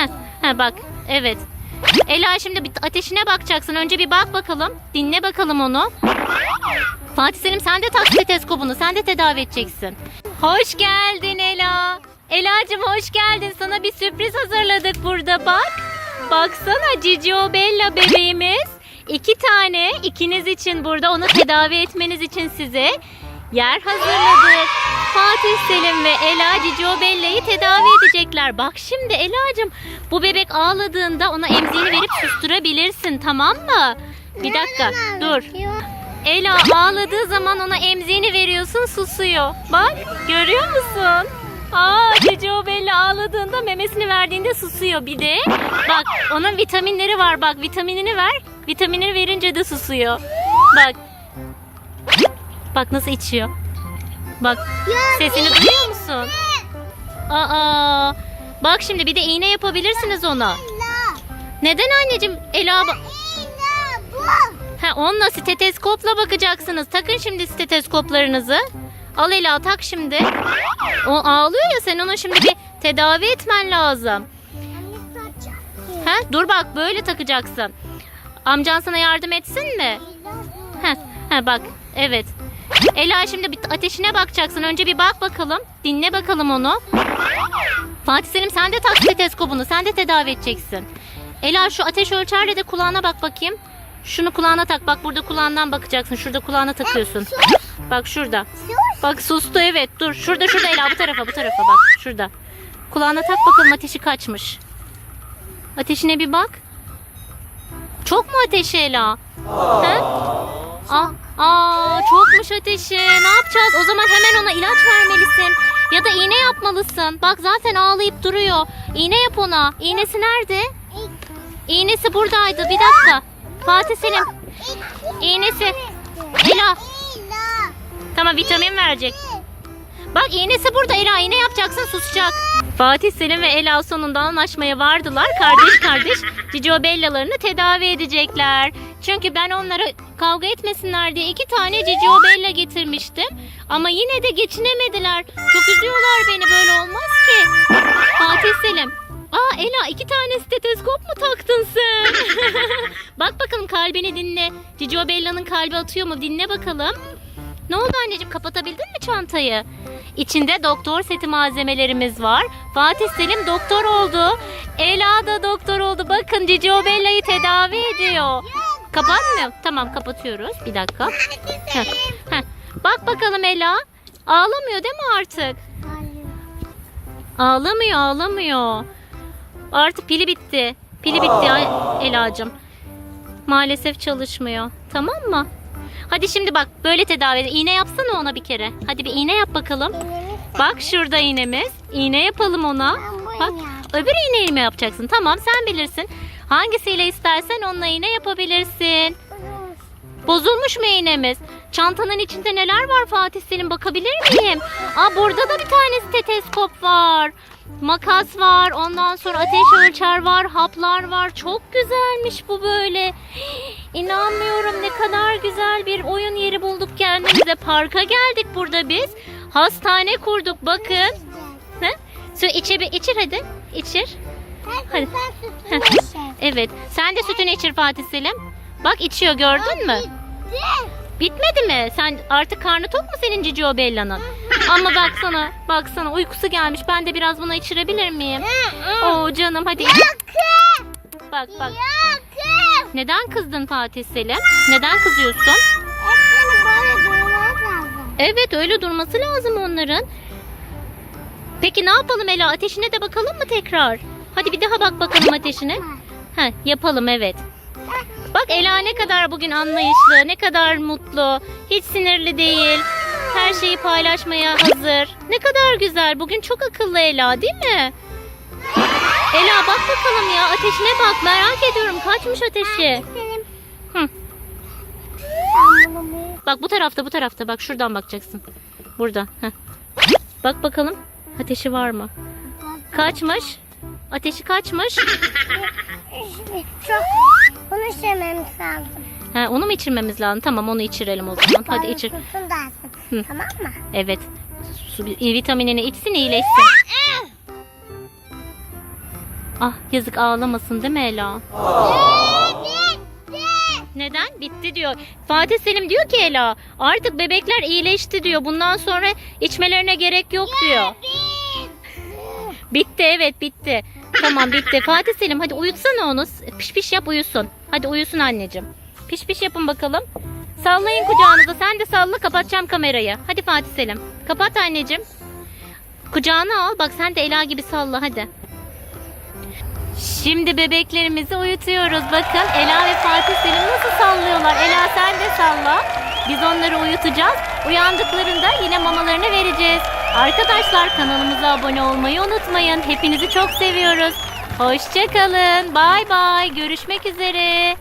Heh, heh, bak evet. Ela şimdi bir ateşine bakacaksın. Önce bir bak bakalım. Dinle bakalım onu. Fatih Selim sen de tak steteskopunu. Sen de tedavi edeceksin. Hoş geldin Ela. Ela'cığım hoş geldin. Sana bir sürpriz hazırladık burada bak. Baksana Cicio Bella bebeğimiz. İki tane ikiniz için burada onu tedavi etmeniz için size yer hazırladık. Fatih Selim ve Ela Cicio Bella'yı tedavi edecekler. Bak şimdi Ela'cığım bu bebek ağladığında ona emziğini verip susturabilirsin tamam mı? Bir dakika dur. Ela ağladığı zaman ona emziğini veriyorsun susuyor. Bak görüyor musun? Aa Cicio Bella ağladığında memesini verdiğinde susuyor. Bir de bak onun vitaminleri var bak vitaminini ver. Vitaminini verince de susuyor. Bak. Bak nasıl içiyor. Bak sesini duyuyor musun? Aa bak şimdi bir de iğne yapabilirsiniz ona. Neden anneciğim Ela ba- Ha, onunla steteskopla bakacaksınız. Takın şimdi steteskoplarınızı. Al Ela tak şimdi. O ağlıyor ya sen onu şimdi bir tedavi etmen lazım. Ha, dur bak böyle takacaksın. Amcan sana yardım etsin mi? Ha, ha bak evet. Ela şimdi bir ateşine bakacaksın. Önce bir bak bakalım. Dinle bakalım onu. Fatih Selim sen de tak steteskopunu. Sen de tedavi edeceksin. Ela şu ateş ölçerle de kulağına bak bakayım. Şunu kulağına tak. Bak burada kulağından bakacaksın. Şurada kulağına takıyorsun. Bak şurada. Bak sustu evet. Dur. Şurada şurada Ela bu tarafa bu tarafa bak. Şurada. Kulağına tak bakalım ateşi kaçmış. Ateşine bir bak. Çok mu ateşi Ela? He? Aa, aa, çokmuş ateşi. Ne yapacağız? O zaman hemen ona ilaç vermelisin. Ya da iğne yapmalısın. Bak zaten ağlayıp duruyor. İğne yap ona. İğnesi nerede? İğnesi buradaydı. Bir dakika. Fatih Selim. İğnesi. Ela. Tamam vitamin verecek. Bak iğnesi burada Ela. İğne yapacaksın susacak. Fatih Selim ve Ela sonunda anlaşmaya vardılar. Kardeş kardeş Cicio Bella'larını tedavi edecekler. Çünkü ben onlara kavga etmesinler diye iki tane Cicio Bella getirmiştim. Ama yine de geçinemediler. Çok üzüyorlar beni böyle olmaz ki. Fatih Selim. Aa Ela iki tane steteskop mu taktın sen? Bak bakalım kalbini dinle. Cicio Bella'nın kalbi atıyor mu? Dinle bakalım. Ne oldu anneciğim kapatabildin mi çantayı? İçinde doktor seti malzemelerimiz var. Fatih Selim doktor oldu. Ela da doktor oldu. Bakın Cicio Bella'yı tedavi ediyor. Kapanmıyor. Tamam kapatıyoruz. Bir dakika. Heh, heh. Bak bakalım Ela. Ağlamıyor değil mi artık? Ağlamıyor ağlamıyor. Artık pili bitti. Pili bitti Ela'cığım. Maalesef çalışmıyor. Tamam mı? Hadi şimdi bak böyle tedavi ed- İğne yapsana ona bir kere. Hadi bir iğne yap bakalım. Bak şurada iğnemiz. İğne yapalım ona. Bak öbür iğneyi mi yapacaksın? Tamam sen bilirsin. Hangisiyle istersen onunla iğne yapabilirsin. Bozulmuş mu iğnemiz? Çantanın içinde neler var Fatih Selim bakabilir miyim? Aa burada da bir tane steteskop var. Makas var, ondan sonra ateş ölçer var, haplar var. Çok güzelmiş bu böyle. İnanmıyorum ne kadar güzel bir oyun yeri bulduk kendimize. Parka geldik burada biz. Hastane kurduk bakın. He? Su içe bir içir hadi. İçir. Hadi. Evet. Sen de sütünü içir Fatih Selim. Bak içiyor gördün mü? Bitmedi mi? Sen artık karnı tok mu senin Cicio Bella'nın? Ama baksana, baksana uykusu gelmiş. Ben de biraz buna içirebilir miyim? Oo canım hadi. Bak bak. Neden kızdın Fatih Selim? Neden kızıyorsun? Evet öyle durması lazım onların. Peki ne yapalım Ela? Ateşine de bakalım mı tekrar? Hadi bir daha bak bakalım ateşine. Heh, yapalım evet. Bak Ela ne kadar bugün anlayışlı, ne kadar mutlu, hiç sinirli değil. Her şeyi paylaşmaya hazır. Ne kadar güzel. Bugün çok akıllı Ela değil mi? Ela bak bakalım ya ateşine bak. Merak ediyorum kaçmış ateşi. Hı. Bak bu tarafta bu tarafta bak şuradan bakacaksın. Burada. Heh. Bak bakalım ateşi var mı? Kaçmış? Ateşi kaçmış? Çok konuşamamız lazım. Ha, onu mu içirmemiz lazım? Tamam onu içirelim o zaman. Hadi Bana içir. tutun dersin. Hı. Tamam mı? Evet. Su, vitaminini içsin iyileşsin. Ah yazık ağlamasın değil mi Ela? Neden? Bitti diyor. Fatih Selim diyor ki Ela artık bebekler iyileşti diyor. Bundan sonra içmelerine gerek yok diyor. Bitti evet bitti. Tamam bitti. Fatih Selim hadi uyutsana onu. Piş piş yap uyusun. Hadi uyusun anneciğim. Piş piş yapın bakalım. Sallayın kucağınıza. Sen de salla kapatacağım kamerayı. Hadi Fatih Selim. Kapat anneciğim. Kucağına al. Bak sen de Ela gibi salla hadi. Şimdi bebeklerimizi uyutuyoruz. Bakın Ela ve Fatih Selim nasıl sallıyorlar. Ela sen de salla. Biz onları uyutacağız. Uyandıklarında yine mamalarını vereceğiz. Arkadaşlar kanalımıza abone olmayı unutmayın. Hepinizi çok seviyoruz. Hoşçakalın. Bay bay. Görüşmek üzere.